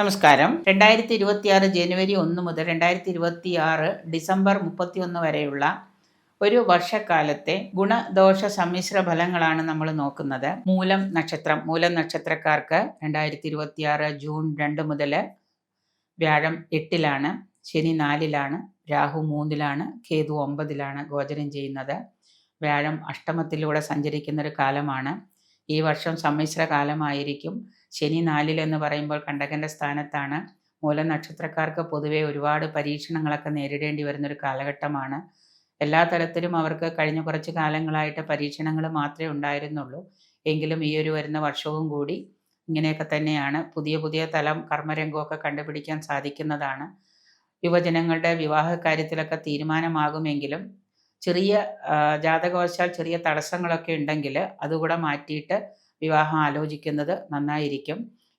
നമസ്കാരം. രണ്ടായിരത്തി ഇരുപത്തിയാറ് ജനുവരി ഒന്ന് മുതൽ രണ്ടായിരത്തി ഇരുപത്തി ആറ് ഡിസംബർ മുപ്പത്തിയൊന്ന് വരെയുള്ള ഒരു വർഷക്കാലത്തെ ഗുണദോഷ സമ്മിശ്ര ഫലങ്ങളാണ് നമ്മൾ നോക്കുന്നത്. മൂലം നക്ഷത്രം മൂലം നക്ഷത്രക്കാർക്ക് രണ്ടായിരത്തി ഇരുപത്തിയാറ് ജൂൺ രണ്ട് മുതൽ വ്യാഴം എട്ടിലാണ് ശനി നാലിലാണ് രാഹു മൂന്നിലാണ് കേതു ഒമ്പതിലാണ് ഗോചരം ചെയ്യുന്നത്. വ്യാഴം അഷ്ടമത്തിലൂടെ സഞ്ചരിക്കുന്ന ഒരു കാലമാണ്. ഈ വർഷം സമ്മിശ്ര കാലമായിരിക്കും. ശനി നാലിൽ എന്ന് പറയുമ്പോൾ കണ്ടകന്റെ സ്ഥാനത്താണ്. മൂലനക്ഷത്രക്കാർക്ക് പൊതുവെ ഒരുപാട് പരീക്ഷണങ്ങളൊക്കെ നേരിടേണ്ടി വരുന്നൊരു കാലഘട്ടമാണ്. എല്ലാ തരത്തിലും അവർക്ക് കഴിഞ്ഞ കുറച്ച് കാലങ്ങളായിട്ട് പരീക്ഷണങ്ങൾ മാത്രമേ ഉണ്ടായിരുന്നുള്ളൂ. എങ്കിലും ഈ ഒരു വരുന്ന വർഷവും കൂടി ഇങ്ങനെയൊക്കെ തന്നെയാണ്. പുതിയ പുതിയ തലം കർമ്മരംഗമൊക്കെ കണ്ടുപിടിക്കാൻ സാധിക്കുന്നതാണ്. യുവജനങ്ങളുടെ വിവാഹ കാര്യത്തിലൊക്കെ തീരുമാനമാകുമെങ്കിലും ചെറിയ ജാതകവശാൽ ചെറിയ തടസ്സങ്ങളൊക്കെ ഉണ്ടെങ്കിൽ അതുകൂടെ മാറ്റിയിട്ട് വിവാഹം ആലോചിക്കുന്നത് നന്നായിരിക്കും.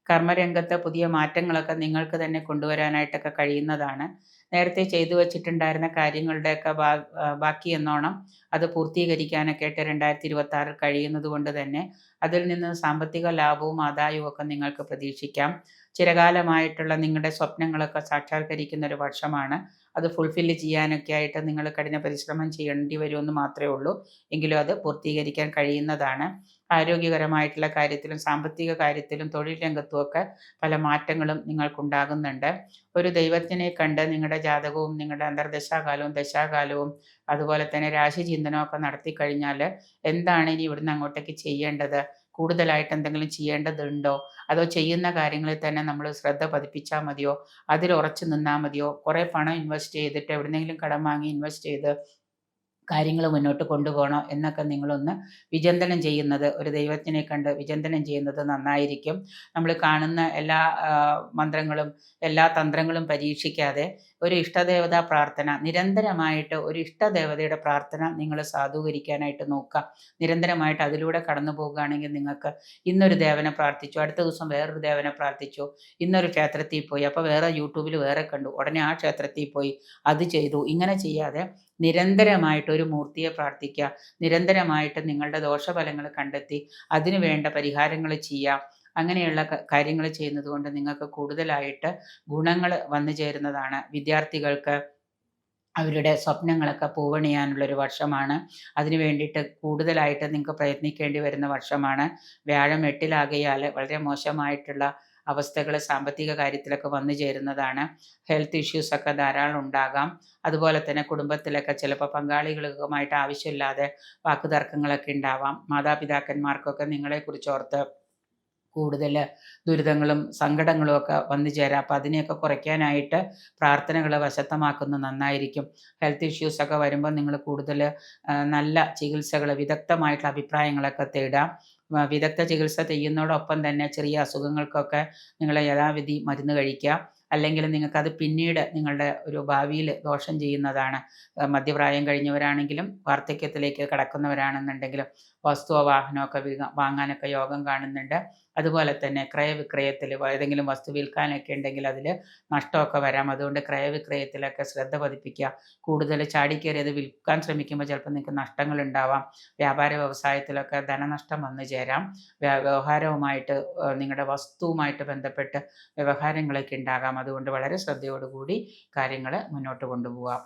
കർമ്മരംഗത്ത് പുതിയ മാറ്റങ്ങളൊക്കെ നിങ്ങൾക്ക് തന്നെ കൊണ്ടുവരാനായിട്ടൊക്കെ കഴിയുന്നതാണ്. നേരത്തെ ചെയ്തു വച്ചിട്ടുണ്ടായിരുന്ന കാര്യങ്ങളുടെയൊക്കെ ബാക്കി എന്നോണം അത് പൂർത്തീകരിക്കാനൊക്കെ ആയിട്ട് രണ്ടായിരത്തി ഇരുപത്തി ആറിൽ കഴിയുന്നത് കൊണ്ട് തന്നെ അതിൽ നിന്ന് സാമ്പത്തിക ലാഭവും ആദായവും ഒക്കെ നിങ്ങൾക്ക് പ്രതീക്ഷിക്കാം. ചിരകാലമായിട്ടുള്ള നിങ്ങളുടെ സ്വപ്നങ്ങളൊക്കെ സാക്ഷാത്കരിക്കുന്ന ഒരു വർഷമാണ്. അത് ഫുൾഫില്ല് ചെയ്യാനൊക്കെ ആയിട്ട് നിങ്ങൾ കഠിന പരിശ്രമം ചെയ്യേണ്ടി വരുമെന്ന് മാത്രമേ ഉള്ളൂ. എങ്കിലും അത് പൂർത്തീകരിക്കാൻ കഴിയുന്നതാണ്. ആരോഗ്യകരമായിട്ടുള്ള കാര്യത്തിലും സാമ്പത്തിക കാര്യത്തിലും തൊഴിൽ രംഗത്തുമൊക്കെ പല മാറ്റങ്ങളും നിങ്ങൾക്കുണ്ടാകുന്നുണ്ട്. ഒരു ദൈവത്തിനെ കണ്ട് നിങ്ങളുടെ ജാതകവും നിങ്ങളുടെ അന്തർദശാകാലവും ദശാകാലവും അതുപോലെ തന്നെ രാശിചിന്തനവും ഒക്കെ നടത്തി കഴിഞ്ഞാൽ എന്താണ് ഇനി ഇവിടുന്ന് അങ്ങോട്ടേക്ക് ചെയ്യേണ്ടത്? കൂടുതലായിട്ട് എന്തെങ്കിലും ചെയ്യേണ്ടതുണ്ടോ? അതോ ചെയ്യുന്ന കാര്യങ്ങളിൽ തന്നെ നമ്മൾ ശ്രദ്ധ പതിപ്പിച്ചാൽ മതിയോ? അതിൽ ഉറച്ചു നിന്നാൽ മതിയോ? കുറേ പണം ഇൻവെസ്റ്റ് ചെയ്തിട്ട് എവിടെന്നെങ്കിലും കടം വാങ്ങി ഇൻവെസ്റ്റ് ചെയ്ത് കാര്യങ്ങൾ മുന്നോട്ട് കൊണ്ടുപോകണോ എന്നൊക്കെ നിങ്ങളൊന്ന് വിചിന്തനം ചെയ്യുന്നത് ഒരു ദൈവത്തിനെ കണ്ട് വിചിന്തനം ചെയ്യുന്നത് നന്നായിരിക്കും. നമ്മൾ കാണുന്ന എല്ലാ മന്ത്രങ്ങളും എല്ലാ തന്ത്രങ്ങളും പരീക്ഷിക്കാതെ ഒരു ഇഷ്ടദേവതാ പ്രാർത്ഥന നിരന്തരമായിട്ട് ഒരു ഇഷ്ടദേവതയുടെ പ്രാർത്ഥന നിങ്ങൾ സാധൂകരിക്കാനായിട്ട് നോക്കുക. നിരന്തരമായിട്ട് അതിലൂടെ കടന്നു പോകുകയാണെങ്കിൽ നിങ്ങൾക്ക് ഇന്നൊരു ദേവനെ പ്രാർത്ഥിച്ചു അടുത്ത ദിവസം വേറൊരു ദേവനെ പ്രാർത്ഥിച്ചു ഇന്നൊരു ക്ഷേത്രത്തിൽ പോയി അപ്പോൾ വേറെ യൂട്യൂബിൽ വേറെ കണ്ടു ഉടനെ ആ ക്ഷേത്രത്തിൽ പോയി അത് ചെയ്തു. ഇങ്ങനെ ചെയ്യാതെ നിരന്തരമായിട്ട് ഒരു മൂർത്തിയെ പ്രാർത്ഥിക്കുക. നിരന്തരമായിട്ട് നിങ്ങളുടെ ദോഷഫലങ്ങൾ കണ്ടെത്തി അതിനു വേണ്ട പരിഹാരങ്ങൾ ചെയ്യാം അങ്ങനെയുള്ള കാര്യങ്ങൾ ചെയ്യുന്നത് കൊണ്ട് നിങ്ങൾക്ക് കൂടുതലായിട്ട് ഗുണങ്ങൾ വന്നു ചേരുന്നതാണ്. വിദ്യാർത്ഥികൾക്ക് അവരുടെ സ്വപ്നങ്ങളൊക്കെ പൂവണിയാനുള്ളൊരു വർഷമാണ്. അതിനു വേണ്ടിയിട്ട് കൂടുതലായിട്ട് നിങ്ങൾക്ക് പ്രയത്നിക്കേണ്ടി വരുന്ന വർഷമാണ്. വ്യാഴം എട്ടിലാകയാൽ വളരെ മോശമായിട്ടുള്ള അവസ്ഥകൾ സാമ്പത്തിക കാര്യത്തിലൊക്കെ വന്നു ചേരുന്നതാണ്. ഹെൽത്ത് ഇഷ്യൂസൊക്കെ ധാരാളം ഉണ്ടാകാം. അതുപോലെ തന്നെ കുടുംബത്തിലൊക്കെ ചിലപ്പോൾ പങ്കാളികളുമായിട്ട് ആവശ്യമില്ലാതെ വാക്കുതർക്കങ്ങളൊക്കെ ഉണ്ടാവാം. മാതാപിതാക്കന്മാർക്കൊക്കെ നിങ്ങളെ കുറിച്ച് ഓർത്ത് കൂടുതൽ ദുരിതങ്ങളും സങ്കടങ്ങളും ഒക്കെ വന്നു ചേരാം. അപ്പം അതിനെയൊക്കെ കുറയ്ക്കാനായിട്ട് പ്രാർത്ഥനകൾ വശത്തമാക്കുന്നത് നന്നായിരിക്കും. ഹെൽത്ത് ഇഷ്യൂസൊക്കെ വരുമ്പോൾ നിങ്ങൾ കൂടുതൽ നല്ല ചികിത്സകൾ വിദഗ്ധമായിട്ടുള്ള അഭിപ്രായങ്ങളൊക്കെ തേടാം. വിദഗ്ധ ചികിത്സ ചെയ്യുന്നതോടൊപ്പം തന്നെ ചെറിയ അസുഖങ്ങൾക്കൊക്കെ നിങ്ങൾ യഥാവിധി മരുന്ന് കഴിക്കുക അല്ലെങ്കിൽ നിങ്ങൾക്കത് പിന്നീട് നിങ്ങളുടെ ഒരു ഭാവിയിൽ ദോഷം ചെയ്യുന്നതാണ്. മധ്യപ്രായം കഴിഞ്ഞവരാണെങ്കിലും വാർദ്ധക്യത്തിലേക്ക് കടക്കുന്നവരാണെന്നുണ്ടെങ്കിലും വസ്തുവോ വാഹനമൊക്കെ വാങ്ങാനൊക്കെ യോഗം കാണുന്നുണ്ട്. അതുപോലെ തന്നെ ക്രയവിക്രയത്തിൽ ഏതെങ്കിലും വസ്തു വിൽക്കാനൊക്കെ ഉണ്ടെങ്കിൽ അതിൽ നഷ്ടമൊക്കെ വരാം. അതുകൊണ്ട് ക്രയവിക്രയത്തിലൊക്കെ ശ്രദ്ധ പതിപ്പിക്കുക. കൂടുതൽ ചാടിക്കേറി അത് വിൽക്കാൻ ശ്രമിക്കുമ്പോൾ ചിലപ്പോൾ നിങ്ങൾക്ക് നഷ്ടങ്ങൾ ഉണ്ടാവാം വ്യാപാര വ്യവസായത്തിലൊക്കെ ധനനഷ്ടം വന്നു ചേരാം വ്യവഹാരവുമായിട്ട് നിങ്ങളുടെ വസ്തുവുമായിട്ട് ബന്ധപ്പെട്ട് വ്യവഹാരങ്ങളൊക്കെ ഉണ്ടാകാം അതുകൊണ്ട് വളരെ ശ്രദ്ധയോടുകൂടി കാര്യങ്ങൾ മുന്നോട്ട് കൊണ്ടുപോകാം